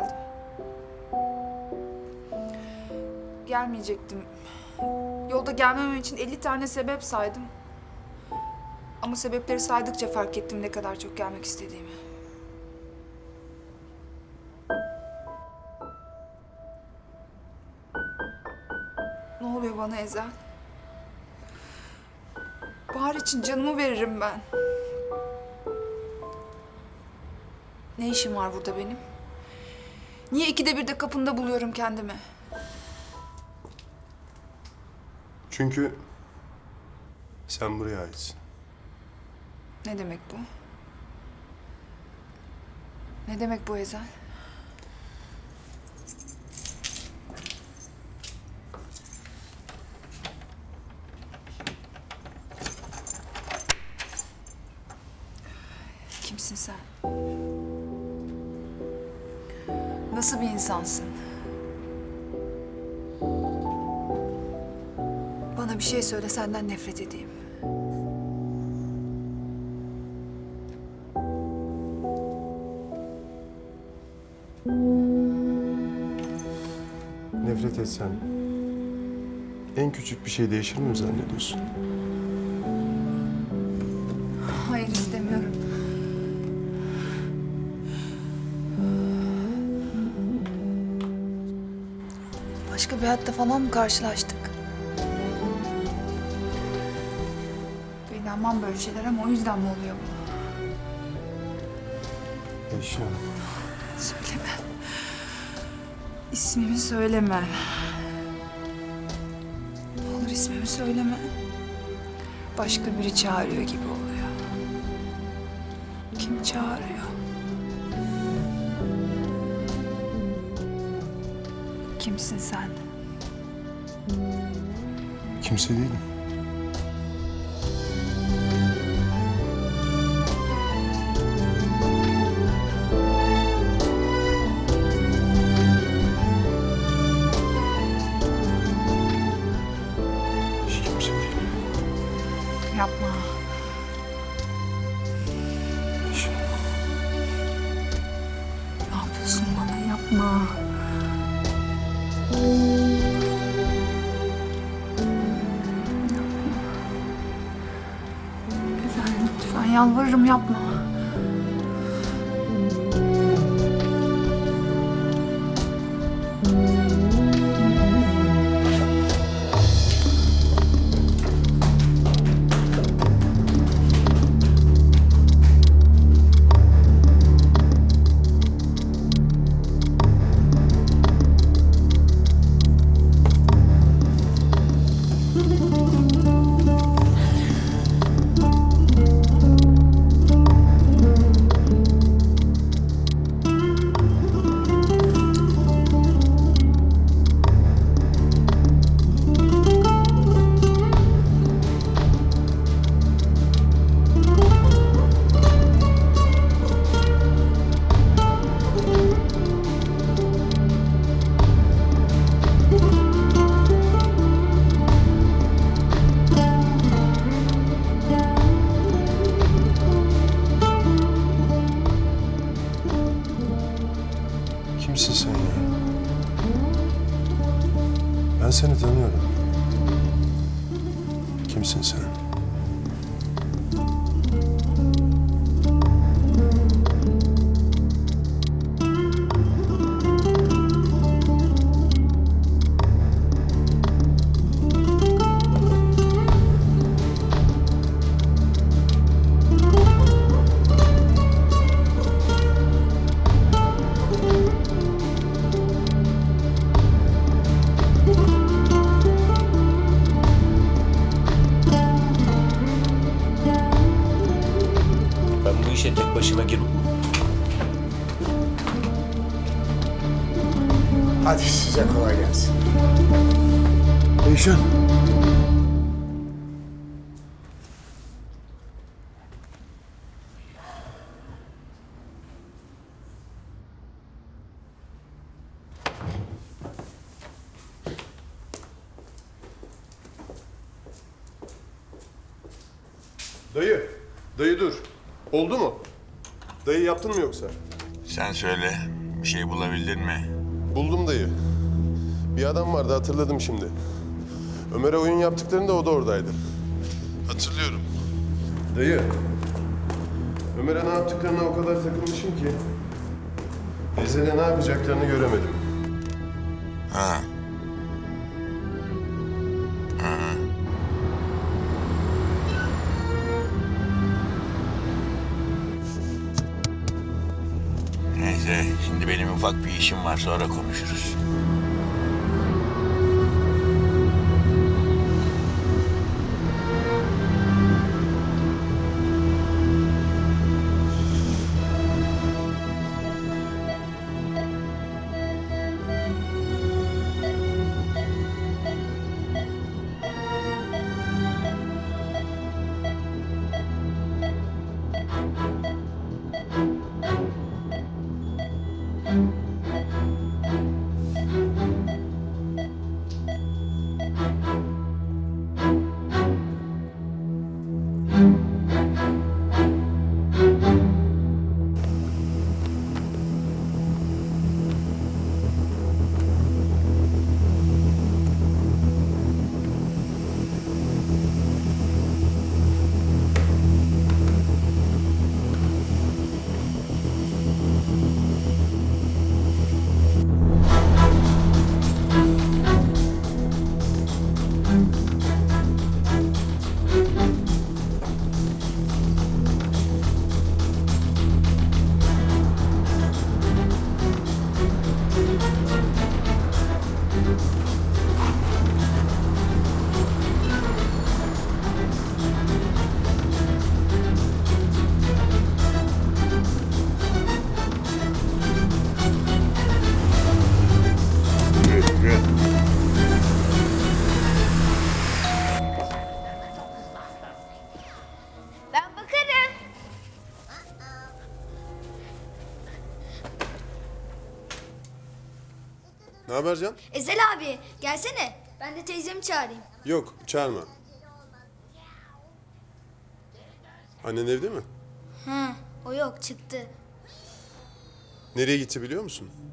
geldim. Gelmeyecektim. Yolda gelmemem için 50 tane sebep saydım. Ama sebepleri saydıkça fark ettim ne kadar çok gelmek istediğimi. Ne oluyor bana Ezel? Bahar için canımı veririm ben. Ne işim var burada benim? Niye ikide bir de kapında buluyorum kendimi? Çünkü sen buraya aitsin. Ne demek bu? Ne demek bu Ezel? Nasıl bir insansın? Bana bir şey söyle senden nefret edeyim. Nefret etsen en küçük bir şey değişir mi zannediyorsun? Başka bir hayatta falan mı karşılaştık? İnanmam böyle şeyler ama o yüzden mi oluyor bu? Eşya. Söyleme. İsmimi söyleme. Ne olur ismimi söyleme. Başka biri çağırıyor gibi oluyor. Kim çağırıyor? Kimsin sen? Kimse değilim. Hiç kimse değilim. Yapma. Ne yapıyorsun bana? Yapma. Yalvarırım yapma. Ben seni tanıyorum. Kimsin sen? Tek başıma gir... Hadi size kolay gelsin. Eyşan. Dayı, dayı dur. Oldu mu? Dayı yaptın mı yoksa? Sen söyle, bir şey bulabildin mi? Buldum dayı. Bir adam vardı hatırladım şimdi. Ömer'e oyun yaptıklarında o da oradaydı. Hatırlıyorum. Dayı. Ömer'e ne yaptıklarına o kadar takılmışım ki. Ezel'e ne yapacaklarını göremedim. Ha. Ufak bir işim var, sonra konuşuruz. Ne haber Can? Ezel abi gelsene. Ben de teyzemi çağırayım. Yok, çağırma. Annen evde mi? Hı, o yok çıktı. Nereye gitti biliyor musun?